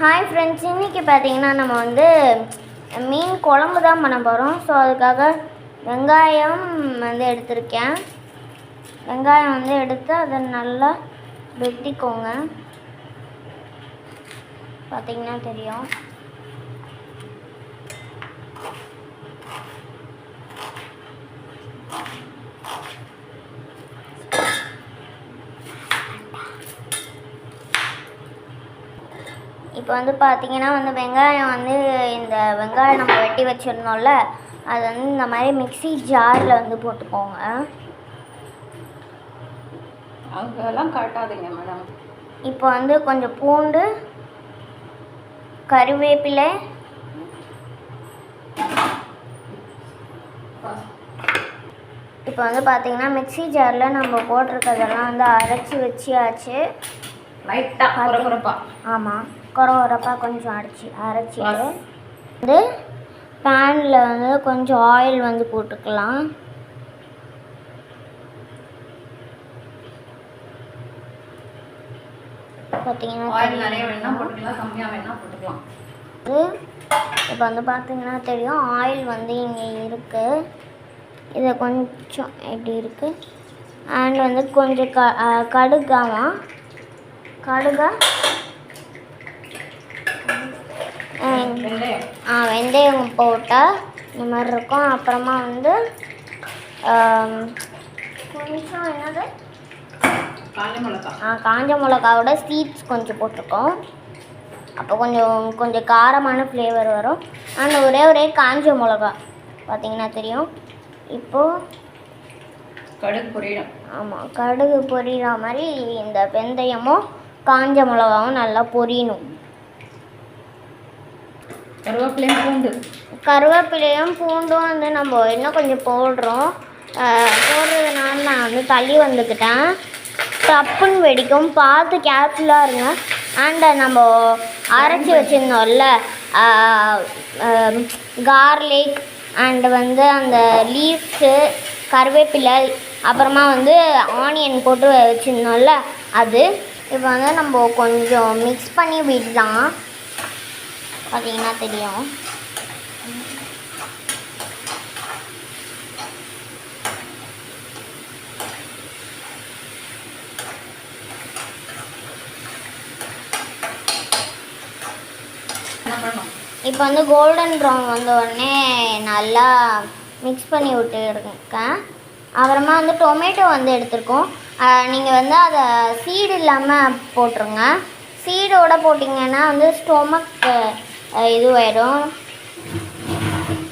Hi friends இன்றைக்கி பார்த்தீங்கன்னா நம்ம வந்து மீன் குழம்பு தான் பண்ண போகிறோம் ஸோ அதுக்காக வெங்காயம் வந்து எடுத்திருக்கேன். வெங்காயம் வந்து எடுத்து அதை நல்லா வெட்டிக்கோங்க. பார்த்தீங்கன்னா தெரியும். இப்போ வந்து பார்த்தீங்கன்னா வந்து வெங்காயம் வந்து இந்த வெங்காயம் நம்ம வெட்டி வச்சிருந்தோம்ல அது வந்து இந்த மாதிரி மிக்ஸி ஜாரில் வந்து போட்டுக்கோங்க. அங்கெல்லாம் காட்டாதீங்க மேடம் இப்போ வந்து கொஞ்சம் பூண்டு கருவேப்பிலை இப்போ வந்து பார்த்தீங்கன்னா மிக்ஸி ஜாரில் நம்ம போட்டிருக்கிறதெல்லாம் வந்து அரைச்சி வச்சியாச்சு லைட்டாக குறகுறப்பா ஆமாம் குறப்பாக கொஞ்சம் அரைச்சி அரைச்சிட்டு. வந்து பேனில் வந்து கொஞ்சம் ஆயில் வந்து போட்டுக்கலாம். பார்த்தீங்கன்னா இப்போ வந்து பார்த்தீங்கன்னா தெரியும் ஆயில் வந்து இங்கே இருக்குது இது கொஞ்சம் எப்படி இருக்குது அண்ட் வந்து கொஞ்சம் க கடுகாமா கடுகா அஹ் வெந்தயம் ஆ வெந்தயம் போட்டால் இந்த மாதிரி இருக்கும். அப்புறமா வந்து கொஞ்சம் என்னது? ஆ காஞ்ச மிளகாவோட சீட்ஸ் கொஞ்சம் போட்டிருக்கோம். அப்போ கொஞ்சம் கொஞ்சம் காரமான ஃப்ளேவர் வரும். அண்ட் ஒரே ஒரே காஞ்ச மிளகா. பார்த்தீங்கன்னா தெரியும். இப்போது கடுகு பொரியணும் ஆமாம் கடுகு பொரியிற மாதிரி இந்த வெந்தயமும் காஞ்ச மிளகாவும் நல்லா பொரியணும். கருவேப்பிலையும் பூண்டு. கருவேப்பிலையும் பூண்டும் வந்து நம்ம இன்னும் கொஞ்சம் போடுறோம். போடுறதுனால நான் வந்து தள்ளி வந்துக்கிட்டேன். தப்புன்னு வெடிக்கும். பார்த்து கேர்ஃபுல்லாக இருங்க. அண்ட் நம்ம அரைச்சி வச்சுருந்தோம்ல கார்லிக் அண்ட் வந்து அந்த லீஃப்ஸு கருவேப்பிலை அப்புறமா வந்து ஆனியன் போட்டு வச்சுருந்தோம்ல அது. இப்போ வந்து நம்ம கொஞ்சம் மிக்ஸ் பண்ணி விடலாம். பார்த்தீங்கன்னா தெரியும். இப்போ வந்து கோல்டன் ப்ரௌன் வந்த உடனே நல்லா மிக்ஸ் பண்ணி விட்டுருக்கேன் அப்புறமா வந்து டொமேட்டோ வந்து எடுத்திருக்கோம். நீங்கள் வந்து அதை சீடு இல்லாமல் போட்டுருங்க. சீடோட போட்டிங்கன்னா வந்து ஸ்டொமக் இதுவாயிடும்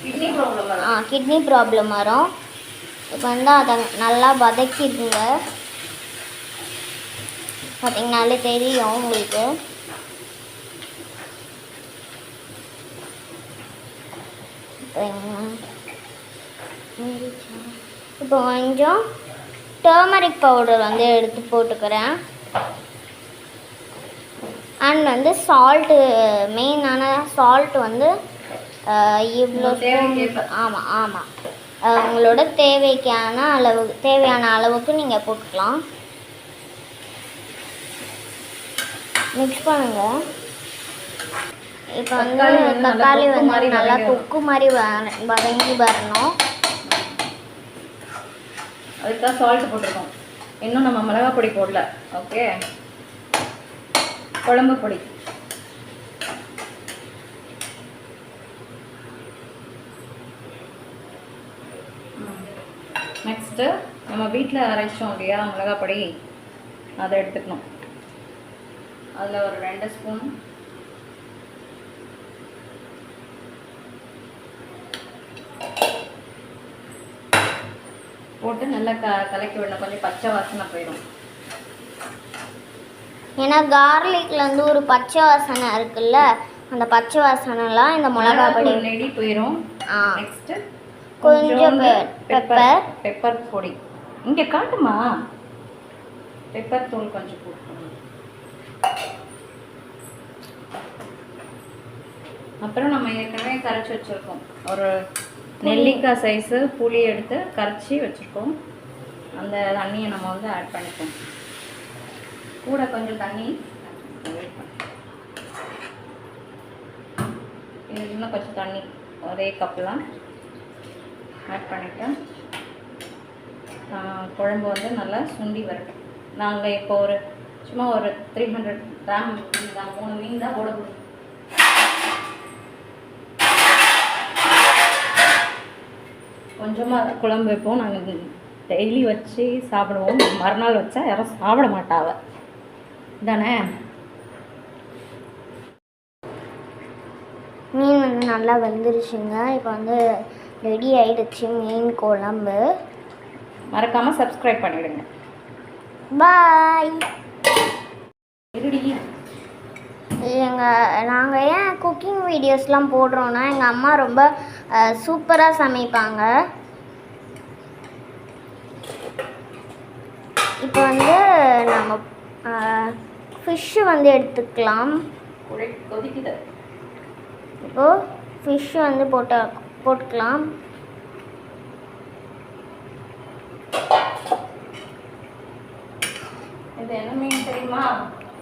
கிட்னி ப்ராப்ளம் வரும். கிட்னி ப்ராப்ளம் வரும். இப்போ வந்து அதை நல்லா வதக்கிடுங்க. பார்த்தீங்கனாலே தெரியும் உங்களுக்கு? இப்போ கொஞ்சம் டர்மரிக் பவுடர் வந்து எடுத்து போட்டுக்கிறேன். அண்ட் வந்து சால்ட்டு மெயினான சால்ட் வந்து இவ்வளோ. ஆமாம் ஆமாம் உங்களோட தேவைக்கான அளவு தேவையான அளவுக்கு நீங்கள் போட்டுக்கலாம். மிக்ஸ் பண்ணுங்க. இப்போ வந்து தக்காளி வந்து நல்லா வந்து மாதிரி வதங்கி வரணும். அதுக்கு தான் சால்ட் போட்டிருக்கோம். இன்னும் நம்ம மிளகா பொடி போடல. ஓகே குழம்பு பொடி. நெக்ஸ்ட்டு நம்ம வீட்டில் அரைச்சோம் இல்லையா மிளகாப்பொடி. அதை எடுத்துக்கணும். அதில் ஒரு ரெண்டு ஸ்பூன். போட்டு நல்லா க கலக்கி விடணும். கொஞ்சம் பச்சை வாசனை போயிடும். ஏன்னா கார்லிக்ல வந்து ஒரு பச்சை வாசனை இருக்குல்ல அந்த பச்சை வாசனைலாம் இந்த மிளகா பொடி. நெடி போயிடும் ஆ. நெக்ஸ்ட் கொஞ்சம் பெப்பர் பெப்பர் பொடி. இங்க காட்டுமா? பெப்பர் தூள் கொஞ்சம் போட்டுக்கணும் அப்புறம் நம்ம ஏற்கனவே கரைச்சி வச்சிருக்கோம். ஒரு நெல்லிக்காய் சைஸு புளி எடுத்து கரைச்சி வச்சிருக்கோம். அந்த தண்ணியை நம்ம வந்து ஆட் பண்ணிப்போம். கூட கொஞ்சம் தண்ணி. இன்னும் கொஞ்சம் தண்ணி. ஒரே கப்லாம். ஆட் பண்ணிட்டேன். குழம்பு வந்து நல்லா சுண்டி வரட்டும். நாங்கள் இப்போ ஒரு சும்மா ஒரு த்ரீ ஹண்ட்ரட் கிராம் தான் மூணு மீன் தான் போட முடியும் கொஞ்சமாக குழம்பு வைப்போம். நாங்கள் டெய்லி வச்சு சாப்பிடுவோம். மறுநாள் வச்சா யாரும் சாப்பிட மாட்டாவை தானே? மீன் வந்து நல்லா வெந்துருச்சுங்க. இப்போ வந்து ரெடி ஆயிடுச்சு மீன் குழம்பு. மறக்காமல் சப்ஸ்கிரைப் பண்ணிவிடுங்க பாய் எங்கள் நாங்கள் ஏன் குக்கிங் வீடியோஸ்லாம் போடுறோன்னா எங்கள் அம்மா ரொம்ப சூப்பராக சமைப்பாங்க. இப்போ வந்து நம்ம ஃபிஷ்ஷு வந்து எடுத்துக்கலாம். இப்போது ஃபிஷ்ஷு வந்து போட்ட போட்டுக்கலாம்.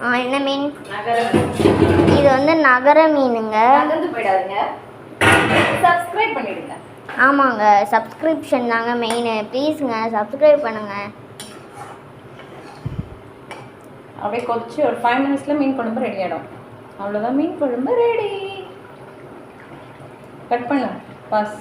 ஆ, என்ன மீன்? இது வந்து நகர மீனுங்க. ஆமாங்க சப்ஸ்கிரிப்ஷன் தாங்க மெயின் ப்ளீஸுங்க சப்ஸ்கிரைப் பண்ணுங்கள் அப்படியே கொதிச்சு ஒரு ஃபைவ் மினிட்ஸில் மீன் குழம்பு ரெடி ஆகிடும் அவ்வளோதான் மீன் குழம்பு ரெடி கட் பண்ணு பாஸ்